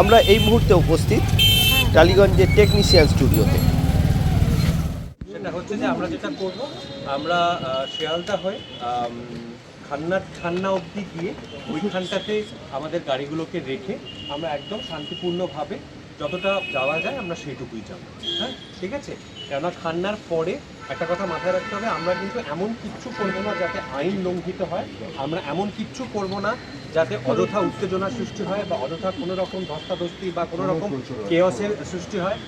আমরা এই মুহূর্তে উপস্থিত টালিগঞ্জের টেকনিশিয়ান স্টুডিওতে সেটা হচ্ছে যে আমরা যেটা করব, আমরা শিয়ালদা হয়ে আম, খান্না অবধি গিয়ে ওইখানটাতে আমাদের গাড়িগুলোকে রেখে আমরা একদম শান্তিপূর্ণভাবে যতটা যাওয়া যায় আমরা সেইটুকুই যাব। হ্যাঁ ঠিক আছে? কেননা খান্নার পরে একটা কথা মাথায় রাখতে হবে আমরা কিন্তু এমন কিচ্ছু করব না যাতে আইন লঙ্ঘিত হয় আমরা এমন কিচ্ছু করব না যাতে অযথা উত্তেজনা সৃষ্টি হয় বা অযথা কোনো রকম ধস্তাধস্তি বা কোনো রকম কেয়সের সৃষ্টি হয়।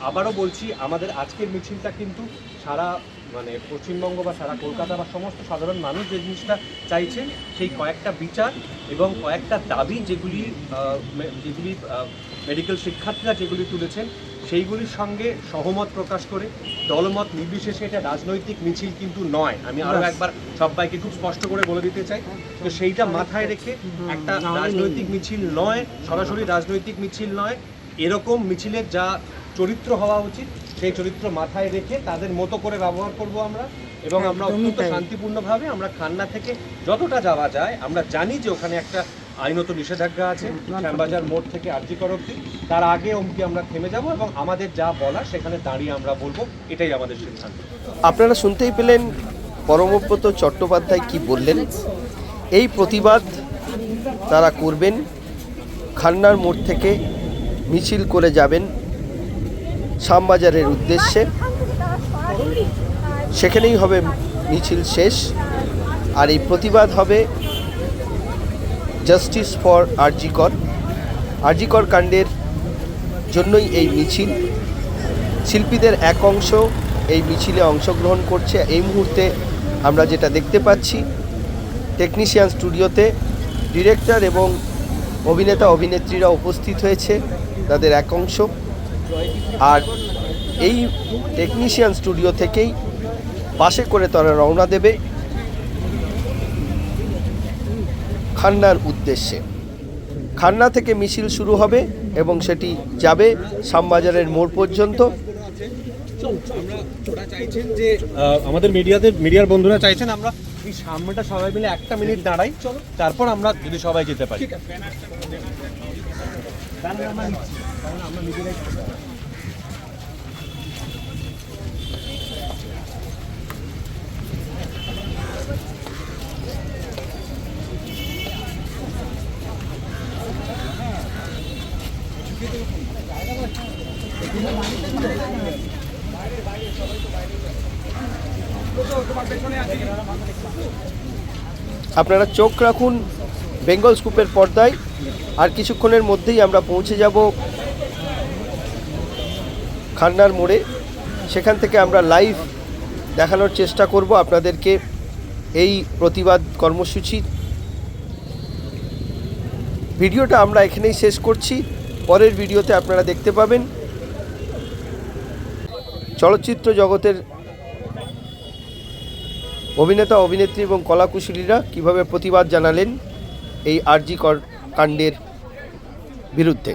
আবারও বলছি আমাদের আজকের মিছিলটা কিন্তু সারা মানে পশ্চিমবঙ্গ বা সারা কলকাতা বা সমস্ত সাধারণ মানুষ যে জিনিসটা চাইছেন সেই কয়েকটা বিচার এবং কয়েকটা দাবি যেগুলি যেগুলি মেডিকেল শিক্ষার্থীরা যেগুলি তুলেছেন সেইগুলির সঙ্গে সহমত প্রকাশ করে দলমত নির্বিশেষে এটা রাজনৈতিক মিছিল কিন্তু নয়। আমি আরও একবার সবাইকে খুব স্পষ্ট করে বলে দিতে চাই। তো সেইটা মাথায় রেখে একটা রাজনৈতিক মিছিল নয় সরাসরি রাজনৈতিক মিছিল নয়। এরকম মিছিলের যা চরিত্র হওয়া উচিত। সেই চরিত্র মাথায় রেখে তাদের মতো করে ব্যবহার করব আমরা এবং আমরা অত্যন্ত শান্তিপূর্ণভাবে আমরা খান্না থেকে যতটা যাওয়া যায় আমরা জানি যে ওখানে একটা আইনত নিষেধাজ্ঞা আছে শ্যামবাজার মোড় থেকে আর্যিকর অব্দি। তার আগে অবধি আমরা থেমে যাব এবং আমাদের যা বলা সেখানে দাঁড়িয়ে আমরা বলব এটাই আমাদের সিদ্ধান্ত। আপনারা শুনতেই পেলেন পরমব্রত চট্টোপাধ্যায় কি বললেন। এই প্রতিবাদ তারা করবেন খান্নার মোড় থেকে মিছিল করে যাবেন। শ্যামবাজারের উদ্দেশ্যে। সেখানেই হবে মিছিল শেষ। আর এই প্রতিবাদ হবে জাস্টিস ফর আরজিকর। আরজিকর কাণ্ডের জন্যই এই মিছিল। শিল্পীদের এক অংশ এই মিছিলে অংশগ্রহণ করছে। এই মুহূর্তে আমরা যেটা দেখতে পাচ্ছি টেকনিশিয়ান স্টুডিওতে ডিরেক্টর এবং অভিনেতা, অভিনেত্রীরা উপস্থিত হয়েছে। তাদের এক অংশ। আর এই টেকনিশিয়ান স্টুডিও থেকেই বাসে করে তারা রওনা দেবে খান্নার উদ্দেশ্যে। খান্না থেকে মিছিল শুরু হবে এবং সেটি যাবে শ্যামবাজারের মোড় পর্যন্ত। চাইছেন যে আমাদের মিডিয়াদের মিডিয়ার বন্ধুরা চাইছেন আমরা এই সামনেটা সবাই মিলে একটা মিনিট দাঁড়াই। চলো। তারপর আমরা যদি সবাই যেতে পারি। আপনারা চোখ রাখুন বেঙ্গল স্কুপের পর্দায়। আর কিছুক্ষণের মধ্যেই আমরা পৌঁছে যাব খান্নার মোড়ে। সেখান থেকে আমরা লাইভ দেখানোর চেষ্টা করব আপনাদেরকে এই প্রতিবাদ কর্মসূচি। ভিডিওটা আমরা এখানেই শেষ করছি। পরের ভিডিওতে আপনারা দেখতে পাবেন। চলচ্চিত্র জগতের অভিনেতা, অভিনেত্রী এবং কলাকুশলীরা কীভাবে প্রতিবাদ জানালেন এই আরজি কাণ্ডের বিরুদ্ধে।